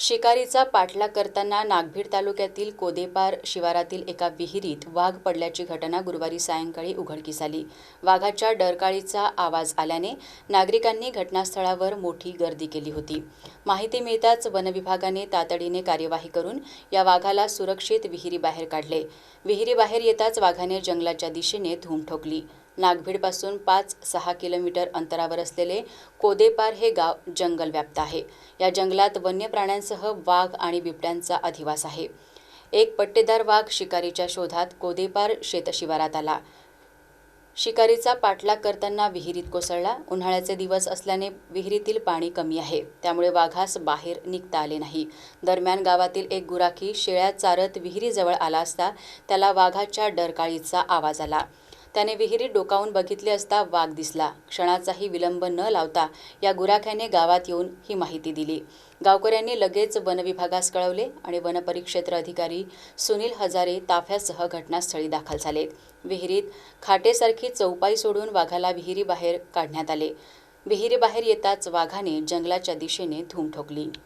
शिकारीचा पाठलाग करताना नागभीड तालुक्यातील कोदेपार शिवारातील एका विहिरीत वाघ पडल्याची घटना गुरुवारी सायंकाळी उघडकीस आली. वाघाच्या डरकाळीचा आवाज आल्याने नागरिकांनी घटनास्थळावर मोठी गर्दी केली होती. माहिती मिळताच वनविभागाने तातडीने कार्यवाही करून या वाघाला सुरक्षित विहिरीबाहेर काढले. विहिरीबाहेर येताच वाघाने जंगलाच्या दिशेने धूम ठोकली. नागभीडपासून पाच सहा किलोमीटर अंतरावर असलेले कोदेपार हे गाव जंगल व्याप्त आहे. या जंगलात वन्य प्राण्यांसह वाघ आणि बिबट्यांचा अधिवास आहे. एक पट्टेदार वाघ शिकारीच्या शोधात कोदेपार शेतशिवारात आला. शिकारीचा पाठलाग करताना विहिरीत कोसळला. उन्हाळ्याचे दिवस असल्याने विहिरीतील पाणी कमी आहे. त्यामुळे वाघास बाहेर निघता आले नाही. दरम्यान गावातील एक गुराखी शेळ्या चारत विहिरीजवळ आला असता त्याला वाघाच्या डरकाळीचा आवाज आला. त्याने विहिरीत डोकावून बघितले असता वाघ दिसला. क्षणाचाही विलंब न लावता या गुराख्याने गावात येऊन ही माहिती दिली. गावकऱ्यांनी लगेच वनविभागास कळवले आणि वनपरिक्षेत्र अधिकारी सुनील हजारे ताफ्यासह घटनास्थळी दाखल झाले. विहिरीत खाटेसारखी चौपाई सोडून वाघाला विहिरीबाहेर काढण्यात आले. विहिरीबाहेर येताच वाघाने जंगलाच्या दिशेने धूम ठोकली.